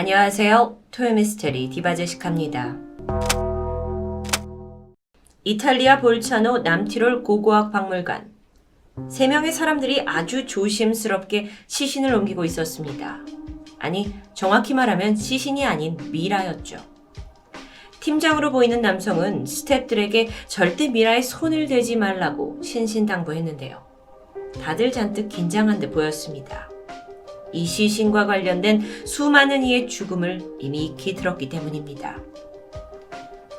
안녕하세요. 토요미스테리 디바제식합니다. 이탈리아 볼차노 남티롤 고고학 박물관. 세 명의 사람들이 아주 조심스럽게 시신을 옮기고 있었습니다. 아니, 정확히 말하면 시신이 아닌 미라였죠. 팀장으로 보이는 남성은 스탭들에게 절대 미라에 손을 대지 말라고 신신당부했는데요. 다들 잔뜩 긴장한 듯 보였습니다. 이 시신과 관련된 수많은 이의 죽음을 이미 익히 들었기 때문입니다.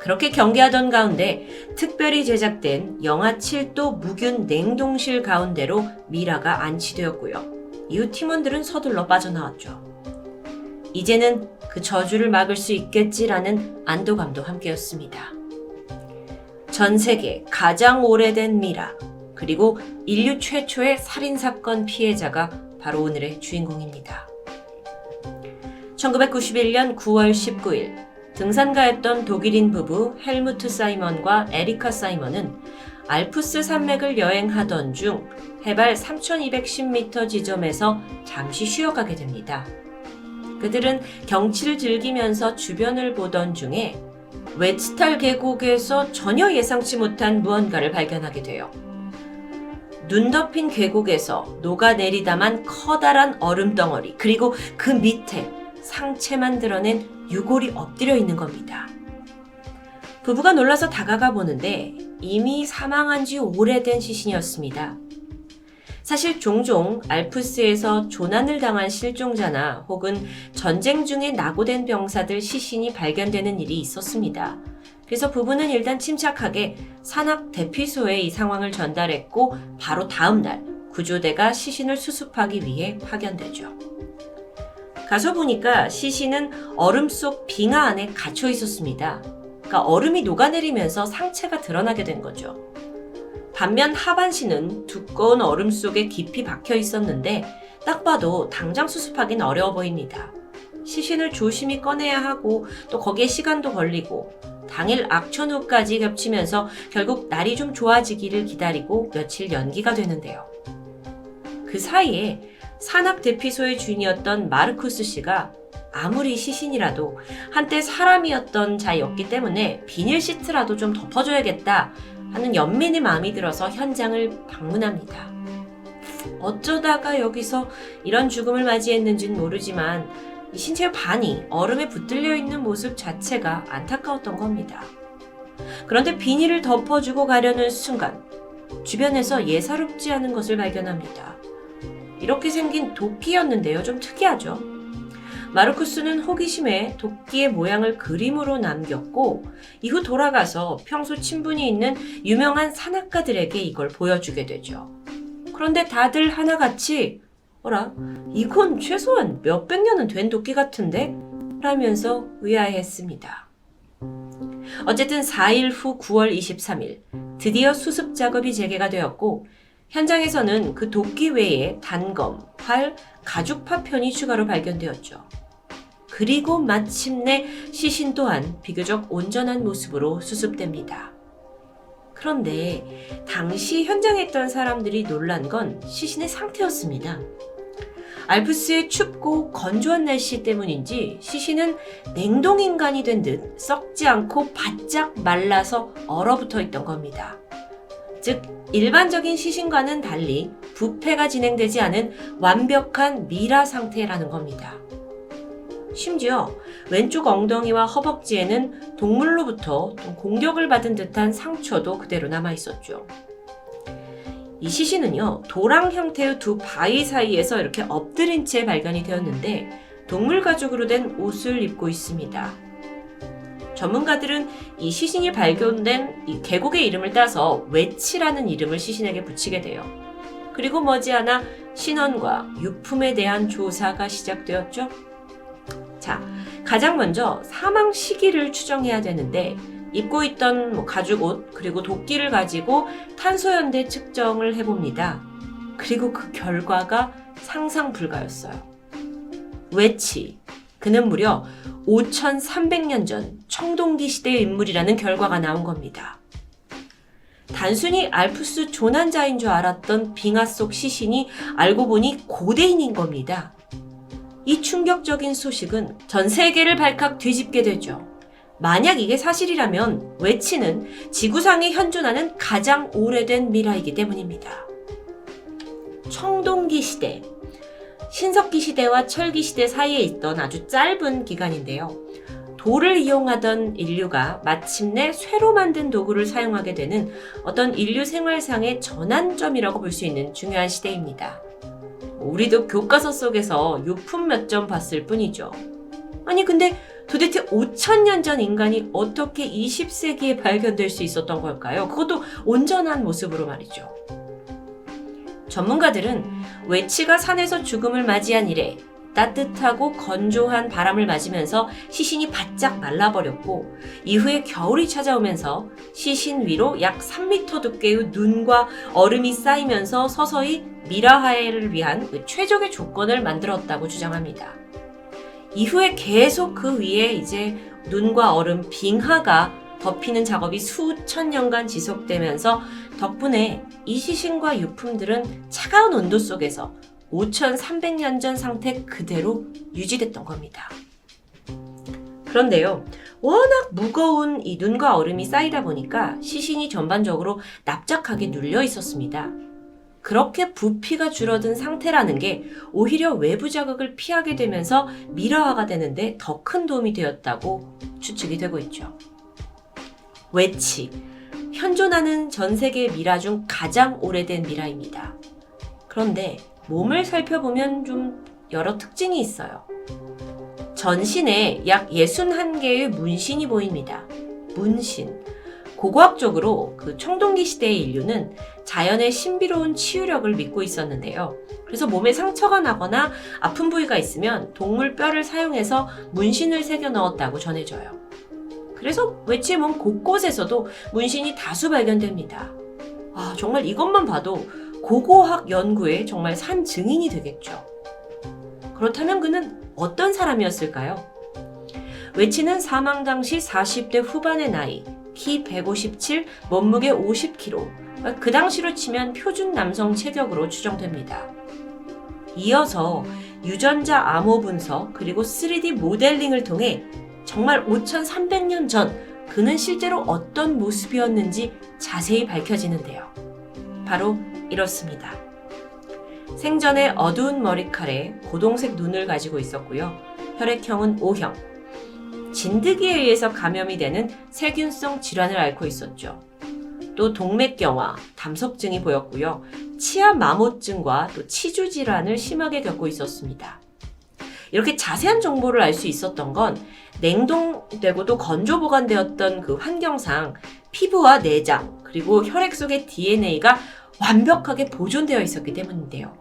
그렇게 경계하던 가운데 특별히 제작된 영하 7도 무균 냉동실 가운데로 미라가 안치되었고요. 이후 팀원들은 서둘러 빠져나왔죠. 이제는 그 저주를 막을 수 있겠지라는 안도감도 함께였습니다. 전 세계 가장 오래된 미라, 그리고 인류 최초의 살인사건 피해자가 바로 오늘의 주인공입니다. 1991년 9월 19일 등산가였던 독일인 부부 헬무트 사이먼과 에리카 사이먼은 알프스 산맥을 여행하던 중 해발 3210m 지점에서 잠시 쉬어가게 됩니다. 그들은 경치를 즐기면서 주변을 보던 중에 웨츠탈 계곡에서 전혀 예상치 못한 무언가를 발견하게 돼요. 눈 덮인 계곡에서 녹아내리다만 커다란 얼음 덩어리, 그리고 그 밑에 상체만 드러낸 유골이 엎드려 있는 겁니다. 부부가 놀라서 다가가 보는데 이미 사망한 지 오래된 시신이었습니다. 사실 종종 알프스에서 조난을 당한 실종자나 혹은 전쟁 중에 낙오된 병사들 시신이 발견되는 일이 있었습니다. 그래서 부부는 일단 침착하게 산악 대피소에 이 상황을 전달했고 바로 다음 날 구조대가 시신을 수습하기 위해 파견되죠. 가서 보니까 시신은 얼음 속 빙하 안에 갇혀 있었습니다. 그러니까 얼음이 녹아내리면서 상체가 드러나게 된 거죠. 반면 하반신은 두꺼운 얼음 속에 깊이 박혀 있었는데 딱 봐도 당장 수습하긴 어려워 보입니다. 시신을 조심히 꺼내야 하고 또 거기에 시간도 걸리고 당일 악천 후까지 겹치면서 결국 날이 좀 좋아지기를 기다리고 며칠 연기가 되는데요. 그 사이에 산악 대피소의 주인이었던 마르쿠스 씨가 아무리 시신이라도 한때 사람이었던 자였기 때문에 비닐 시트라도 좀 덮어줘야겠다 하는 연민의 마음이 들어서 현장을 방문합니다. 어쩌다가 여기서 이런 죽음을 맞이했는지는 모르지만 이 신체의 반이 얼음에 붙들려 있는 모습 자체가 안타까웠던 겁니다. 그런데 비닐을 덮어주고 가려는 순간 주변에서 예사롭지 않은 것을 발견합니다. 이렇게 생긴 도끼였는데요. 좀 특이하죠? 마르쿠스는 호기심에 도끼의 모양을 그림으로 남겼고 이후 돌아가서 평소 친분이 있는 유명한 산악가들에게 이걸 보여주게 되죠. 그런데 다들 하나같이 어라 이건 최소한 몇백 년은 된 도끼 같은데? 라면서 의아해했습니다. 어쨌든 4일 후 9월 23일 드디어 수습 작업이 재개가 되었고 현장에서는 그 도끼 외에 단검, 활, 가죽 파편이 추가로 발견되었죠. 그리고 마침내 시신 또한 비교적 온전한 모습으로 수습됩니다. 그런데 당시 현장에 있던 사람들이 놀란 건 시신의 상태였습니다. 알프스의 춥고 건조한 날씨 때문인지 시신은 냉동인간이 된 듯 썩지 않고 바짝 말라서 얼어붙어 있던 겁니다. 즉, 일반적인 시신과는 달리 부패가 진행되지 않은 완벽한 미라 상태라는 겁니다. 심지어 왼쪽 엉덩이와 허벅지에는 동물로부터 공격을 받은 듯한 상처도 그대로 남아 있었죠. 이 시신은요, 도랑 형태의 두 바위 사이에서 이렇게 엎드린 채 발견이 되었는데, 동물 가죽으로 된 옷을 입고 있습니다. 전문가들은 이 시신이 발견된 이 계곡의 이름을 따서 외치라는 이름을 시신에게 붙이게 돼요. 그리고 머지않아 신원과 유품에 대한 조사가 시작되었죠. 자, 가장 먼저 사망 시기를 추정해야 되는데 입고 있던 뭐 가죽 옷 그리고 도끼를 가지고 탄소연대 측정을 해봅니다. 그리고 그 결과가 상상 불가였어요. 외치 그는 무려 5,300년 전 청동기 시대의 인물이라는 결과가 나온 겁니다. 단순히 알프스 조난자인 줄 알았던 빙하 속 시신이 알고 보니 고대인인 겁니다. 이 충격적인 소식은 전 세계를 발칵 뒤집게 되죠. 만약 이게 사실이라면 외치는 지구상에 현존하는 가장 오래된 미라이기 때문입니다. 청동기 시대. 신석기 시대와 철기 시대 사이에 있던 아주 짧은 기간인데요. 돌을 이용하던 인류가 마침내 쇠로 만든 도구를 사용하게 되는 어떤 인류 생활상의 전환점이라고 볼 수 있는 중요한 시대입니다. 우리도 교과서 속에서 유품 몇 점 봤을 뿐이죠. 아니, 근데 도대체 5천년 전 인간이 어떻게 20세기에 발견될 수 있었던 걸까요? 그것도 온전한 모습으로 말이죠. 전문가들은 외치가 산에서 죽음을 맞이한 이래 따뜻하고 건조한 바람을 맞으면서 시신이 바짝 말라버렸고 이후에 겨울이 찾아오면서 시신 위로 약 3m 두께의 눈과 얼음이 쌓이면서 서서히 미라하에를 위한 그 최적의 조건을 만들었다고 주장합니다. 이후에 계속 그 위에 이제 눈과 얼음 빙하가 덮이는 작업이 수천 년간 지속되면서 덕분에 이 시신과 유품들은 차가운 온도 속에서 5,300년 전 상태 그대로 유지됐던 겁니다. 그런데요, 워낙 무거운 이 눈과 얼음이 쌓이다 보니까 시신이 전반적으로 납작하게 눌려 있었습니다. 그렇게 부피가 줄어든 상태라는 게 오히려 외부 자극을 피하게 되면서 미라화가 되는데 더 큰 도움이 되었다고 추측이 되고 있죠. 외치. 현존하는 전 세계 미라 중 가장 오래된 미라입니다. 그런데 몸을 살펴보면 좀 여러 특징이 있어요. 전신에 약 61개의 문신이 보입니다. 문신. 고고학적으로 그 청동기 시대의 인류는 자연의 신비로운 치유력을 믿고 있었는데요. 그래서 몸에 상처가 나거나 아픈 부위가 있으면 동물 뼈를 사용해서 문신을 새겨 넣었다고 전해져요. 그래서 외치의 몸 곳곳에서도 문신이 다수 발견됩니다. 아, 정말 이것만 봐도 고고학 연구에 정말 산 증인이 되겠죠. 그렇다면 그는 어떤 사람이었을까요? 외치는 사망 당시 40대 후반의 나이, 키 157, 몸무게 50kg. 그 당시로 치면 표준 남성 체격으로 추정됩니다. 이어서 유전자 암호 분석 그리고 3D 모델링을 통해 정말 5,300년 전 그는 실제로 어떤 모습이었는지 자세히 밝혀지는데요. 바로 이렇습니다. 생전에 어두운 머리칼에 고동색 눈을 가지고 있었고요. 혈액형은 O형. 진드기에 의해서 감염이 되는 세균성 질환을 앓고 있었죠. 또 동맥경화, 담석증이 보였고요. 치아 마모증과 또 치주 질환을 심하게 겪고 있었습니다. 이렇게 자세한 정보를 알 수 있었던 건 냉동되고도 건조 보관되었던 그 환경상 피부와 내장 그리고 혈액 속의 DNA가 완벽하게 보존되어 있었기 때문인데요.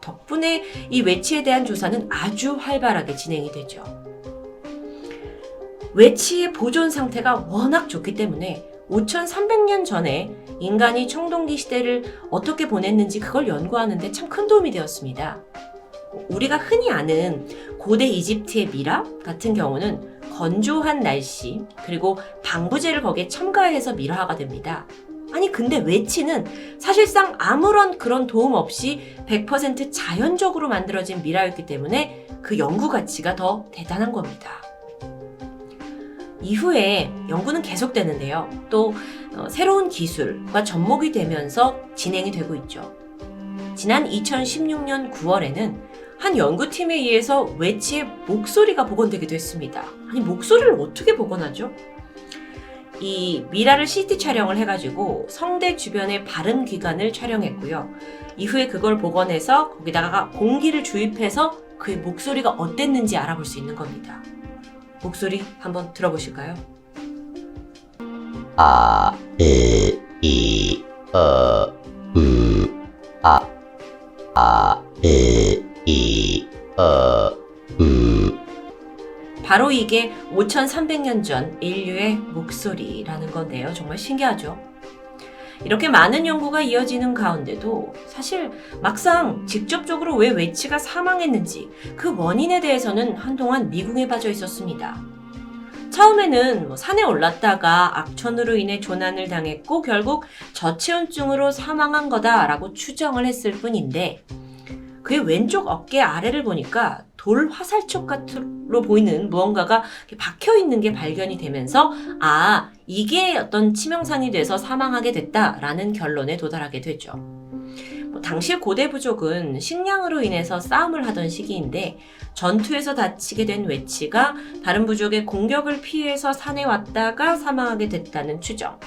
덕분에 이 외치에 대한 조사는 아주 활발하게 진행이 되죠. 외치의 보존 상태가 워낙 좋기 때문에 5,300년 전에 인간이 청동기 시대를 어떻게 보냈는지 그걸 연구하는데 참 큰 도움이 되었습니다. 우리가 흔히 아는 고대 이집트의 미라 같은 경우는 건조한 날씨 그리고 방부제를 거기에 첨가해서 미라화가 됩니다. 아니 근데 외치는 사실상 아무런 그런 도움 없이 100% 자연적으로 만들어진 미라였기 때문에 그 연구 가치가 더 대단한 겁니다. 이후에 연구는 계속되는데요. 또 어, 새로운 기술과 접목이 되면서 진행이 되고 있죠. 지난 2016년 9월에는 한 연구팀에 의해서 외치의 목소리가 복원되기도 했습니다. 아니, 목소리를 어떻게 복원하죠? 이 미라를 CT 촬영을 해가지고 성대 주변의 발음 기관을 촬영했고요. 이후에 그걸 복원해서 거기다가 공기를 주입해서 그의 목소리가 어땠는지 알아볼 수 있는 겁니다. 목소리 한번 들어보실까요? 아, 에, 이, 어, 음, 아, 아, 에, 이, 어, 음. 바로 이게 5,300년 전 인류의 목소리라는 건데요. 정말 신기하죠? 이렇게 많은 연구가 이어지는 가운데도 사실 막상 직접적으로 왜 외치가 사망했는지 그 원인에 대해서는 한동안 미궁에 빠져 있었습니다. 처음에는 뭐 산에 올랐다가 악천후로 인해 조난을 당했고 결국 저체온증으로 사망한 거다라고 추정을 했을 뿐인데 그의 왼쪽 어깨 아래를 보니까 돌 화살촉 같으로 보이는 무언가가 박혀 있는 게 발견이 되면서 아 이게 어떤 치명상이 돼서 사망하게 됐다라는 결론에 도달하게 되죠. 뭐, 당시 고대 부족은 식량으로 인해서 싸움을 하던 시기인데 전투에서 다치게 된 외치가 다른 부족의 공격을 피해서 산에 왔다가 사망하게 됐다는 추정.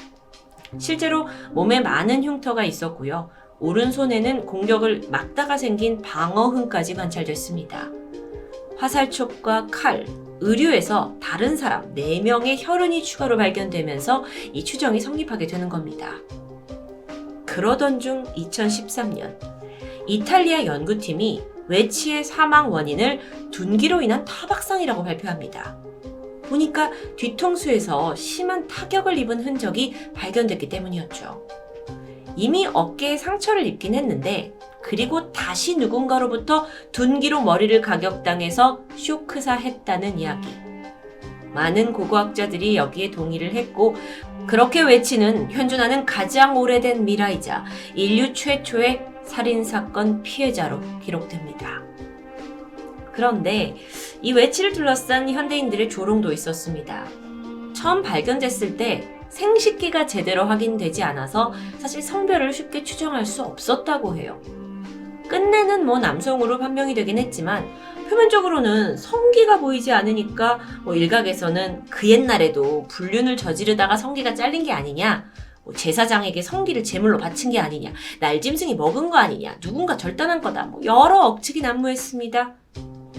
실제로 몸에 많은 흉터가 있었고요. 오른손에는 공격을 막다가 생긴 방어흔까지 관찰됐습니다. 화살촉과 칼, 의류에서 다른 사람 4명의 혈흔이 추가로 발견되면서 이 추정이 성립하게 되는 겁니다. 그러던 중 2013년 이탈리아 연구팀이 외치의 사망 원인을 둔기로 인한 타박상이라고 발표합니다. 보니까 뒤통수에서 심한 타격을 입은 흔적이 발견됐기 때문이었죠. 이미 어깨에 상처를 입긴 했는데 그리고 다시 누군가로부터 둔기로 머리를 가격당해서 쇼크사했다는 이야기. 많은 고고학자들이 여기에 동의를 했고 그렇게 외치는 현존하는 가장 오래된 미라이자 인류 최초의 살인사건 피해자로 기록됩니다. 그런데 이 외치를 둘러싼 현대인들의 조롱도 있었습니다. 처음 발견됐을 때 생식기가 제대로 확인되지 않아서 사실 성별을 쉽게 추정할 수 없었다고 해요. 끝내는 뭐 남성으로 판명이 되긴 했지만 표면적으로는 성기가 보이지 않으니까 뭐 일각에서는 그 옛날에도 불륜을 저지르다가 성기가 잘린 게 아니냐 뭐 제사장에게 성기를 제물로 바친 게 아니냐 날짐승이 먹은 거 아니냐 누군가 절단한 거다 뭐 여러 억측이 난무했습니다.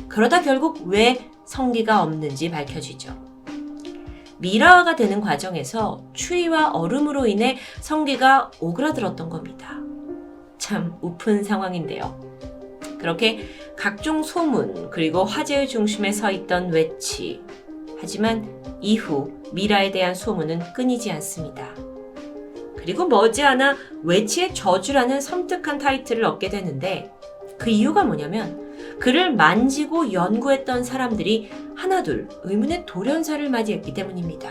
그러다 결국 왜 성기가 없는지 밝혀지죠. 미라화가 되는 과정에서 추위와 얼음으로 인해 성기가 오그라들었던 겁니다. 참 우픈 상황인데요. 그렇게 각종 소문 그리고 화제의 중심에 서 있던 외치. 하지만 이후 미라에 대한 소문은 끊이지 않습니다. 그리고 머지않아 외치의 저주라는 섬뜩한 타이틀을 얻게 되는데 그 이유가 뭐냐면 그를 만지고 연구했던 사람들이 하나둘 의문의 돌연사를 맞이했기 때문입니다.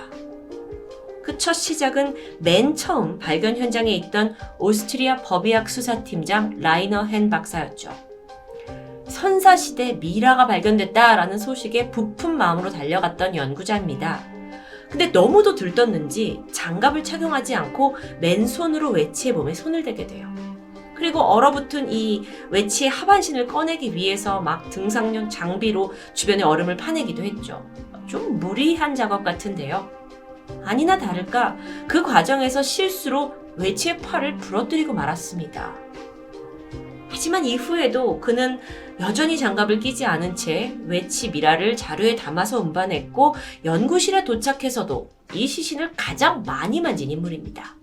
그 첫 시작은 맨 처음 발견 현장에 있던 오스트리아 법의학 수사팀장 라이너 헨 박사였죠. 선사시대 미라가 발견됐다라는 소식에 부푼 마음으로 달려갔던 연구자입니다. 근데 너무도 들떴는지 장갑을 착용하지 않고 맨손으로 외치의 몸에 손을 대게 돼요. 그리고 얼어붙은 이 외치의 하반신을 꺼내기 위해서 막 등상용 장비로 주변의 얼음을 파내기도 했죠. 좀 무리한 작업 같은데요. 아니나 다를까 그 과정에서 실수로 외치의 팔을 부러뜨리고 말았습니다. 하지만 이후에도 그는 여전히 장갑을 끼지 않은 채 외치 미라를 자루에 담아서 운반했고 연구실에 도착해서도 이 시신을 가장 많이 만진 인물입니다.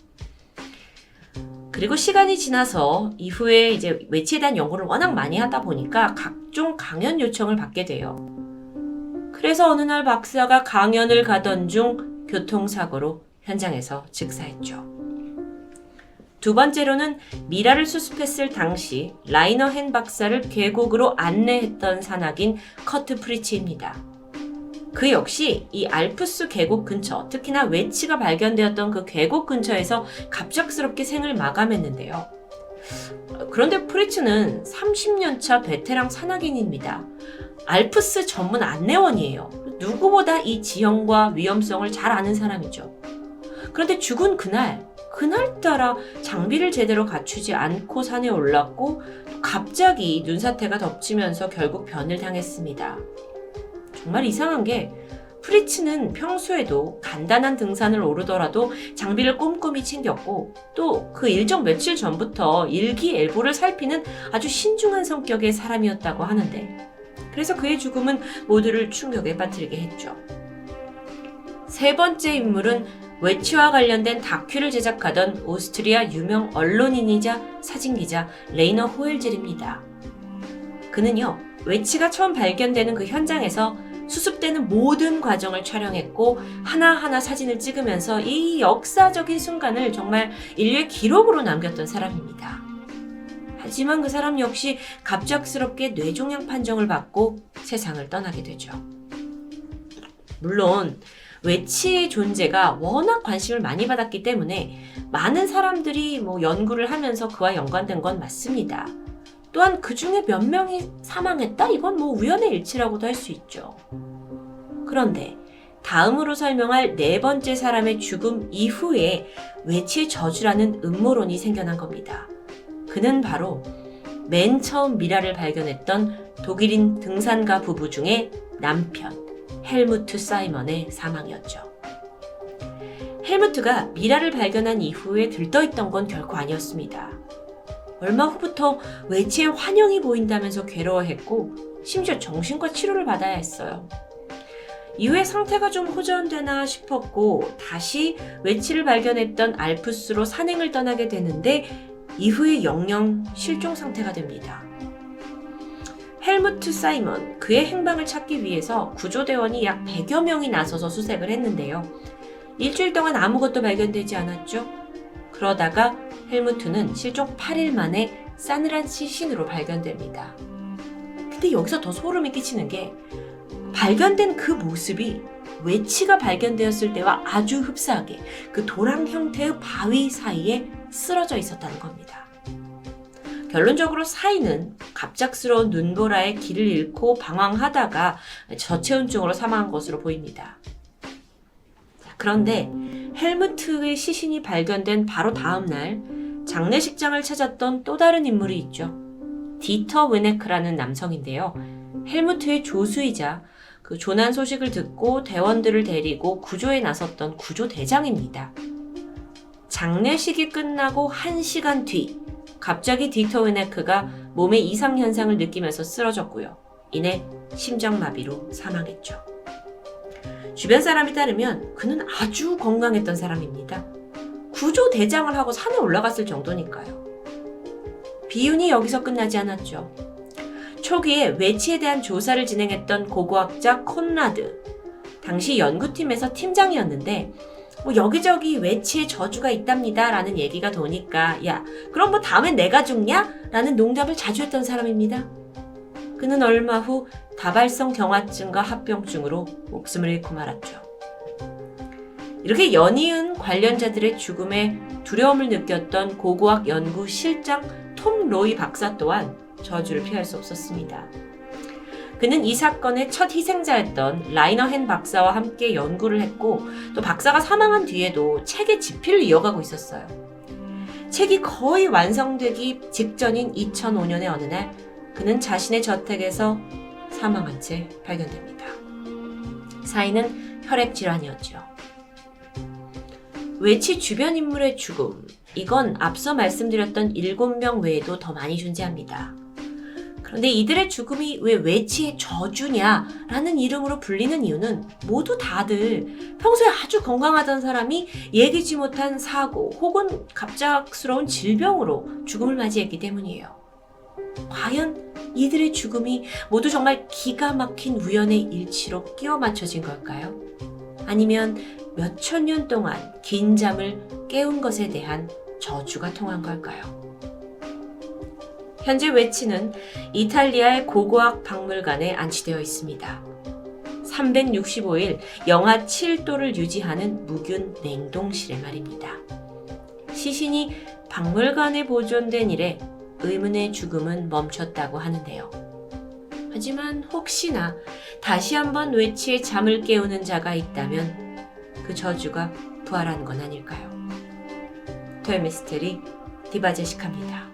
그리고 시간이 지나서 이후에 이제 외치에 대한 연구를 워낙 많이 하다 보니까 각종 강연 요청을 받게 돼요. 그래서 어느 날 박사가 강연을 가던 중 교통사고로 현장에서 즉사했죠. 두 번째로는 미라를 수습했을 당시 라이너 헨 박사를 계곡으로 안내했던 산악인 커트 프리치입니다. 그 역시 이 알프스 계곡 근처, 특히나 외치가 발견되었던 그 계곡 근처에서 갑작스럽게 생을 마감했는데요. 그런데 프리츠는 30년차 베테랑 산악인입니다. 알프스 전문 안내원이에요. 누구보다 이 지형과 위험성을 잘 아는 사람이죠. 그런데 죽은 그날, 그날따라 장비를 제대로 갖추지 않고 산에 올랐고 갑자기 눈사태가 덮치면서 결국 변을 당했습니다. 정말 이상한 게 프리츠는 평소에도 간단한 등산을 오르더라도 장비를 꼼꼼히 챙겼고 또 그 일정 며칠 전부터 일기예보를 살피는 아주 신중한 성격의 사람이었다고 하는데 그래서 그의 죽음은 모두를 충격에 빠뜨리게 했죠. 세 번째 인물은 외치와 관련된 다큐를 제작하던 오스트리아 유명 언론인이자 사진기자 레이너 호엘젤입니다. 그는요, 외치가 처음 발견되는 그 현장에서 수습되는 모든 과정을 촬영했고 하나하나 사진을 찍으면서 이 역사적인 순간을 정말 인류의 기록으로 남겼던 사람입니다. 하지만 그 사람 역시 갑작스럽게 뇌종양 판정을 받고 세상을 떠나게 되죠. 물론 외치의 존재가 워낙 관심을 많이 받았기 때문에 많은 사람들이 뭐 연구를 하면서 그와 연관된 건 맞습니다. 또한 그 중에 몇 명이 사망했다? 이건 뭐 우연의 일치라고도 할 수 있죠. 그런데 다음으로 설명할 네 번째 사람의 죽음 이후에 외치의 저주라는 음모론이 생겨난 겁니다. 그는 바로 맨 처음 미라를 발견했던 독일인 등산가 부부 중에 남편 헬무트 사이먼의 사망이었죠. 헬무트가 미라를 발견한 이후에 들떠있던 건 결코 아니었습니다. 얼마 후부터 외치의 환영이 보인다면서 괴로워했고 심지어 정신과 치료를 받아야 했어요. 이후에 상태가 좀 호전되나 싶었고 다시 외치를 발견했던 알프스로 산행을 떠나게 되는데 이후에 영영 실종 상태가 됩니다. 헬무트 사이먼 그의 행방을 찾기 위해서 구조대원이 약 100여 명이 나서서 수색을 했는데요. 일주일 동안 아무것도 발견되지 않았죠. 그러다가 헬무트는 실종 8일 만에 싸늘한 시신으로 발견됩니다. 근데 여기서 더 소름이 끼치는 게 발견된 그 모습이 외치가 발견되었을 때와 아주 흡사하게 그 도랑 형태의 바위 사이에 쓰러져 있었다는 겁니다. 결론적으로 사인은 갑작스러운 눈보라에 길을 잃고 방황하다가 저체온증으로 사망한 것으로 보입니다. 자, 그런데 헬무트의 시신이 발견된 바로 다음 날 장례식장을 찾았던 또 다른 인물이 있죠. 디터 웨네크라는 남성인데요. 헬무트의 조수이자 그 조난 소식을 듣고 대원들을 데리고 구조에 나섰던 구조대장입니다. 장례식이 끝나고 1시간 뒤 갑자기 디터 웨네크가 몸에 이상 현상을 느끼면서 쓰러졌고요. 이내 심장마비로 사망했죠. 주변 사람이 따르면 그는 아주 건강했던 사람입니다. 구조 대장을 하고 산에 올라갔을 정도니까요. 비운이 여기서 끝나지 않았죠. 초기에 외치에 대한 조사를 진행했던 고고학자 콘라드. 당시 연구팀에서 팀장이었는데, 뭐 여기저기 외치에 저주가 있답니다. 라는 얘기가 도니까, 야, 그럼 뭐 다음엔 내가 죽냐? 라는 농담을 자주 했던 사람입니다. 그는 얼마 후 다발성 경화증과 합병증으로 목숨을 잃고 말았죠. 이렇게 연이은 관련자들의 죽음에 두려움을 느꼈던 고고학 연구 실장 톰 로이 박사 또한 저주를 피할 수 없었습니다. 그는 이 사건의 첫 희생자였던 라이너 헨 박사와 함께 연구를 했고 또 박사가 사망한 뒤에도 책의 집필을 이어가고 있었어요. 책이 거의 완성되기 직전인 2005년의 어느 날 그는 자신의 저택에서 사망한 채 발견됩니다. 사인은 혈액 질환이었죠. 외치 주변 인물의 죽음. 이건 앞서 말씀드렸던 7명 외에도 더 많이 존재합니다. 그런데 이들의 죽음이 왜 외치의 저주냐라는 이름으로 불리는 이유는 모두 다들 평소에 아주 건강하던 사람이 예기치 못한 사고 혹은 갑작스러운 질병으로 죽음을 맞이했기 때문이에요. 과연 이들의 죽음이 모두 정말 기가 막힌 우연의 일치로 끼워 맞춰진 걸까요? 아니면 몇천 년 동안 긴 잠을 깨운 것에 대한 저주가 통한 걸까요? 현재 외치는 이탈리아의 고고학 박물관에 안치되어 있습니다. 365일 영하 7도를 유지하는 무균 냉동실에 말입니다. 시신이 박물관에 보존된 이래 의문의 죽음은 멈췄다고 하는데요. 하지만 혹시나 다시 한번 외치의 잠을 깨우는 자가 있다면 그 저주가 부활한 건 아닐까요? 토요미스테리 디바제식합니다.